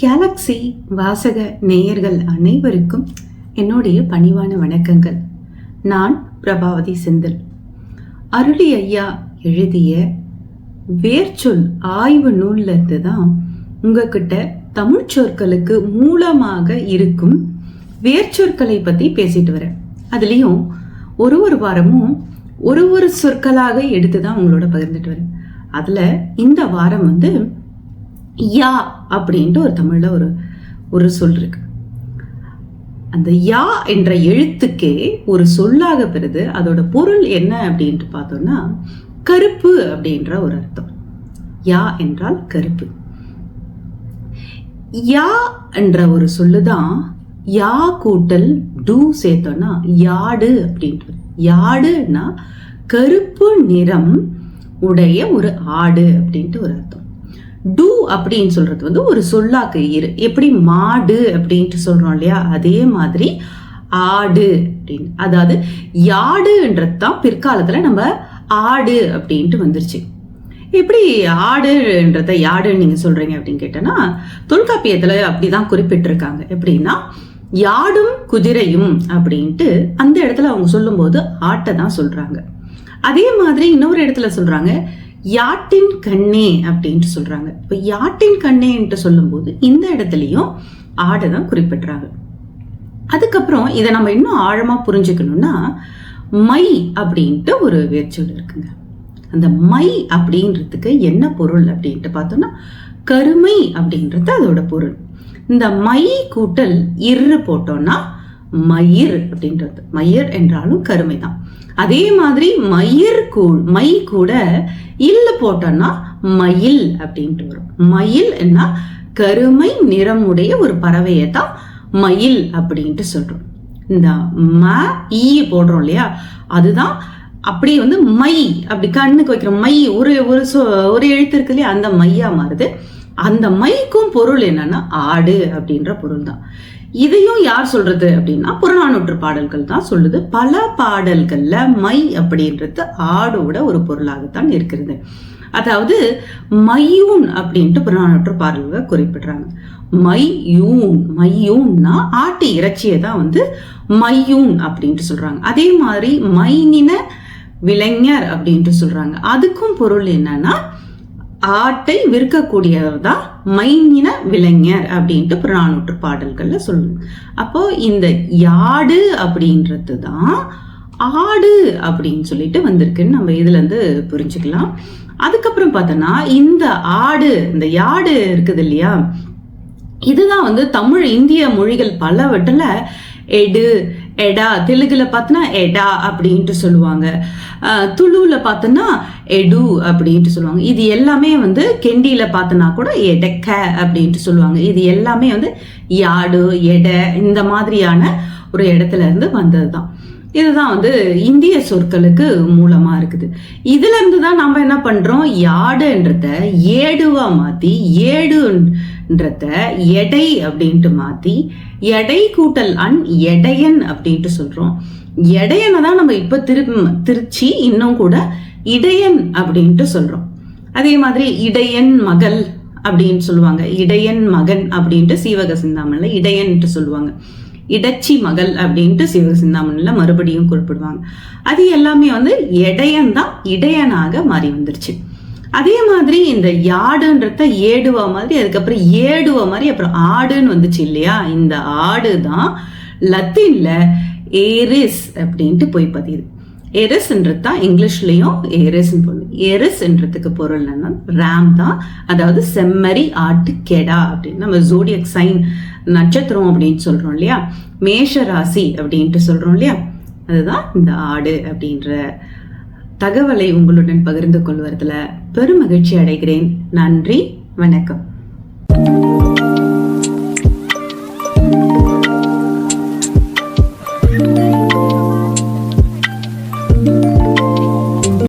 Galaxy வாசக நேயர்கள் அனைவருக்கும் என்னுடைய பணிவான வணக்கங்கள். நான் பிரபாவதி செந்தில். அருளி ஐயா எழுதிய வேர்ச்சொல் ஆய்வு நூல்லிருந்து தான் உங்ககிட்ட தமிழ் சொற்களுக்கு மூலமாக இருக்கும் வேர்ச்சொற்களை பற்றி பேசிட்டு வரேன். அதுலேயும் ஒரு ஒரு வாரமும் ஒரு ஒரு சொற்களாக எடுத்து தான் உங்களோட பகிர்ந்துட்டு வரேன். அதில் இந்த வாரம் வந்து யா அப்படின்ட்டு ஒரு தமிழில் ஒரு ஒரு சொல் இருக்கு. அந்த யா என்ற எழுத்துக்கே ஒரு சொல்லாக பெறுது அதோட பொருள் என்ன அப்படின்ட்டு பார்த்தோம்னா கருப்பு அப்படின்ற ஒரு அர்த்தம். யா என்றால் கருப்பு. யா என்ற ஒரு சொல்லுதான் யா கூட்டல் டூ சேர்த்தோம்னா யாடு அப்படின்ட்டு யாடுன்னா கருப்பு நிறம் உடைய ஒரு ஆடு அப்படின்ட்டு ஒரு அர்த்தம். டூ அப்படின்னு சொல்றது வந்து ஒரு சொல்லாக்கு இரு. எப்படி மாடு அப்படின்ட்டு சொல்றோம் இல்லையா? அதே மாதிரி ஆடு அப்படின்னு. அதாவது யாடுன்றது தான் பிற்காலத்துல நம்ம ஆடு அப்படின்ட்டு வந்துருச்சு. எப்படி ஆடுன்றத யாடுன்னு நீங்க சொல்றீங்க அப்படின்னு கேட்டோன்னா தொல்காப்பியத்துல அப்படிதான் குறிப்பிட்டிருக்காங்க. எப்படின்னா யாடும் குதிரையும் அப்படின்ட்டு அந்த இடத்துல அவங்க சொல்லும்போது ஆட்டை தான் சொல்றாங்க. அதே மாதிரி இன்னொரு இடத்துல சொல்றாங்க யாட்டின் கண்ணே அப்படின்ட்டு சொல்றாங்க. இப்போ யாட்டின் கண்ணேன்ட்டு சொல்லும்போது இந்த இடத்துலையும் ஆடை தான் குறிப்பிடுறாங்க. அதுக்கப்புறம் இதை நம்ம இன்னும் ஆழமா புரிஞ்சுக்கணும்னா மை அப்படின்ட்டு ஒரு வேர்ச்சொல் இருக்குங்க. அந்த மை அப்படின்றதுக்கு என்ன பொருள் அப்படின்ட்டு பார்த்தோம்னா கருமை அப்படின்றது அதோட பொருள். இந்த மை கூட்டல் இரு போட்டோம்னா மயிர் அப்படின்றது. மயிர் என்றாலும் கருமை தான் அதே மாதிரி மயிர் கூ மை கூட இல்ல போட்டோம்னா மயில் அப்படின்ட்டு வரும். மயில் என்ன கருமை நிறமுடைய ஒரு பறவையை தான் மயில் அப்படின்ட்டு சொல்றோம். இந்த ம ஈ போடுறோம் இல்லையா? அதுதான் அப்படியே வந்து மை அப்படி கண்ணுக்கு வைக்கிற மை ஒரு ஒரு ஒரு எழுத்து இருக்கு இல்லையா? அந்த மையா மாறுது. அந்த மைக்கும் பொருள் என்னன்னா ஆடு அப்படின்ற பொருள் தான் இதையும் யார் சொல்றது அப்படின்னா புறநானூற்று பாடல்கள் தான் சொல்லுது. பல பாடல்கள்ல மை அப்படின்றது ஆடோட ஒரு பொருளாகத்தான் இருக்கிறது. அதாவது மையூன் அப்படின்ட்டு புறநானூற்று பாடல்கள் குறிப்பிடுறாங்க. மையூன் மையூன்னா ஆட்டு இறைச்சியை தான் வந்து மையூன் அப்படின்ட்டு சொல்றாங்க. அதே மாதிரி மைனின விளைஞர் அப்படின்ட்டு சொல்றாங்க. அதுக்கும் பொருள் என்னன்னா ஆட்டை விற்கக்கூடியவர் தான் மைனின விளைஞர் அப்படின்ட்டு புறநானூற்று பாடல்கள்ல சொல்லுங்க அப்போ இந்த யாடு அப்படின்றது தான் ஆடு அப்படின்னு சொல்லிட்டு வந்திருக்குன்னு நம்ம இதுல இருந்து புரிஞ்சுக்கலாம். அதுக்கப்புறம் பார்த்தோன்னா இந்த ஆடு இந்த யாடு இருக்குது இல்லையா? இதுதான் வந்து தமிழ் இந்திய மொழிகள் பலவற்றில் எடு எடா தெலுங்குல பார்த்தோன்னா எடா அப்படின்ட்டு சொல்லுவாங்க. துளுவில் பார்த்தோன்னா எடு அப்படின்ட்டு சொல்லுவாங்க. இது எல்லாமே வந்து கெண்டியில் பார்த்தோன்னா கூட எடக்க அப்படின்ட்டு சொல்லுவாங்க. இது எல்லாமே வந்து யாடு எடை இந்த மாதிரியான ஒரு இடத்துல இருந்து வந்தது தான் இதுதான் வந்து இந்திய சொற்களுக்கு மூலமா இருக்குது. இதுல இருந்து தான் நம்ம என்ன பண்றோம்? யாடுன்றத ஏடுவா மாத்தி ஏடுன்றத எடை அப்படின்ட்டு மாத்தி எடை கூட்டல் அன் எடையன் அப்படின்ட்டு சொல்றோம். எடையனை தான் நம்ம இப்ப திரு திருச்சி இன்னும் கூட இடையன் அப்படின்ட்டு சொல்றோம். அதே மாதிரி இடையன் மகள் அப்படின்னு சொல்லுவாங்க. இடையன் மகன் அப்படின்ட்டு சீவக சிந்தாமணில் இடையன்ட்டு சொல்லுவாங்க. இடச்சி மகள் அப்படின்ட்டு சிவசிந்தாமணில் மறுபடியும் குறிப்பிடுவாங்க. அது எல்லாமே வந்து இடையன் தான் இடையனாக மாறி வந்துருச்சு. அதே மாதிரி இந்த யாடுன்றத ஏடுவா மாதிரி அதுக்கப்புறம் ஏடுவா மாதிரி அப்புறம் ஆடுன்னு வந்துச்சு இல்லையா? இந்த ஆடு தான் லத்தீன்ல ஏரிஸ் அப்படின்ட்டு போய் பதியுது. எரிஸ்ன்றது தான் இங்கிலீஷ்லேயும் எரிஸ்ன்னு பொருள் எரிஸ்ன்றதுக்கு பொருள் என்னன்னா ரேம் தான் அதாவது செம்மறி ஆட்டு கெடா அப்படின்னு. நம்ம ஜோடியக் சைன் நட்சத்திரம் அப்படின்னு சொல்கிறோம் இல்லையா? மேஷ ராசி அப்படின்ட்டு சொல்கிறோம் இல்லையா? அதுதான் இந்த ஆடு அப்படின்ற தகவலை உங்களுடன் பகிர்ந்து கொள்வதில் பெருமகிழ்ச்சி அடைகிறேன். நன்றி வணக்கம்.